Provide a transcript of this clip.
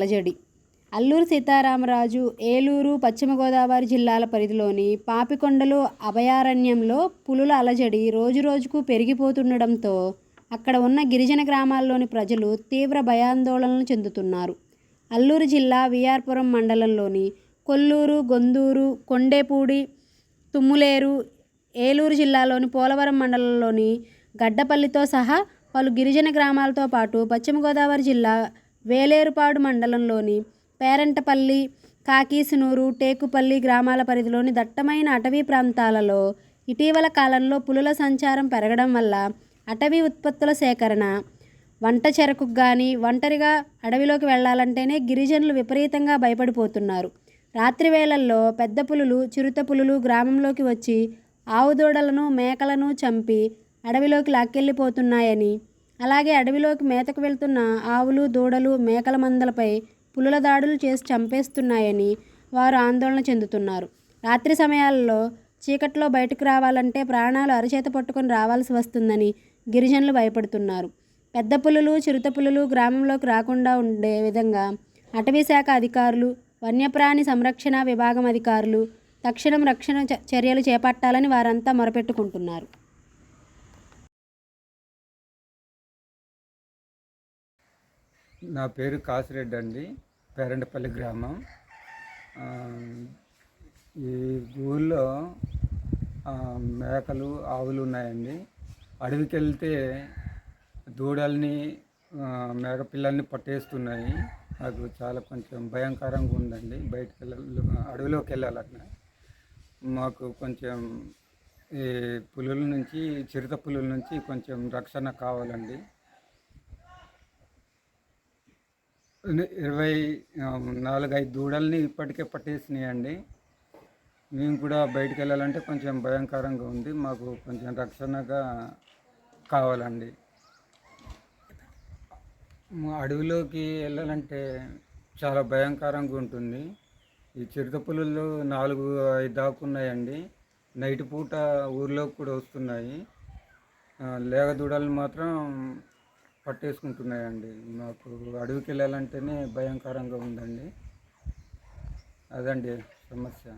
అలజడి అల్లూరు సీతారామరాజు ఏలూరు పశ్చిమ గోదావరి జిల్లాల పరిధిలోని పాపికొండలు అభయారణ్యంలో పులుల అలజడి రోజురోజుకు పెరిగిపోతుండడంతో అక్కడ ఉన్న గిరిజన గ్రామాల్లోని ప్రజలు తీవ్ర భయాందోళనలు చెందుతున్నారు. అల్లూరు జిల్లా విఆర్పురం మండలంలోని కొల్లూరు గొందూరు కొండేపూడి తుమ్ములేరు ఏలూరు జిల్లాలోని పోలవరం మండలంలోని గడ్డపల్లితో సహా పలు గిరిజన గ్రామాలతో పాటు పశ్చిమ గోదావరి జిల్లా వేలేరుపాడు మండలంలోని పేరంటపల్లి కాకీసునూరు టేకుపల్లి గ్రామాల పరిధిలోని దట్టమైన అటవీ ప్రాంతాలలో ఇటీవల కాలంలో పులుల సంచారం పెరగడం వల్ల అటవీ ఉత్పత్తుల సేకరణ వంట చెరకు కానీ ఒంటరిగా అడవిలోకి వెళ్ళాలంటేనే గిరిజనులు విపరీతంగా భయపడిపోతున్నారు. రాత్రి వేళల్లో పెద్ద పులులు చిరుత పులులు గ్రామంలోకి వచ్చి ఆవు దూడలను మేకలను చంపి అడవిలోకి లాక్కెళ్ళిపోతున్నాయని అలాగే అడవిలోకి మేతకు వెళ్తున్న ఆవులు దూడలు మేకల మందలపై పులుల దాడులు చేసి చంపేస్తున్నాయని వారు ఆందోళన చెందుతున్నారు. రాత్రి సమయాల్లో చీకట్లో బయటకు రావాలంటే ప్రాణాలు అరచేత పట్టుకొని రావాల్సి వస్తుందని గిరిజనులు భయపడుతున్నారు. పెద్ద పులులు చిరుత పులులు గ్రామంలోకి రాకుండా ఉండే విధంగా అటవీ శాఖ అధికారులు వన్యప్రాణి సంరక్షణ విభాగం అధికారులు తక్షణం రక్షణ చర్యలు చేపట్టాలని వారంతా మొరపెట్టుకుంటున్నారు. నా పేరు కాసిరెడ్డి అండి. పేరంటపల్లి గ్రామం. ఈ ఊళ్ళో మేకలు ఆవులు ఉన్నాయండి. అడవికి వెళ్తే దూడల్ని మేక పిల్లల్ని పట్టేస్తున్నాయి. నాకు చాలా కొంచెం భయంకరంగా ఉందండి. బయటకు వెళ్ళ అడవిలోకి వెళ్ళాలన్నా. మాకు కొంచెం ఈ పులుల నుంచి చిరుత పులుల నుంచి కొంచెం రక్షణ కావాలండి. ఇరవై నాలుగైదు దూడల్ని ఇప్పటికే పట్టేసినాయండి. మేము కూడా బయటికి వెళ్ళాలంటే కొంచెం భయంకరంగా ఉంది. మాకు కొంచెం రక్షణగా కావాలండి. మా అడవిలోకి వెళ్ళాలంటే చాలా భయంకరంగా ఉంటుంది. ఈ చిరుత పులులు నాలుగు ఐదు దాకా ఉన్నాయండి. నైట్ పూట ఊర్లోకి కూడా వస్తున్నాయి. లేగ దూడలు మాత్రం పట్టేసుకుంటున్నాయండి. మాకు అడవికి వెళ్ళాలంటేనే భయంకరంగా ఉందండి. అదండి సమస్య.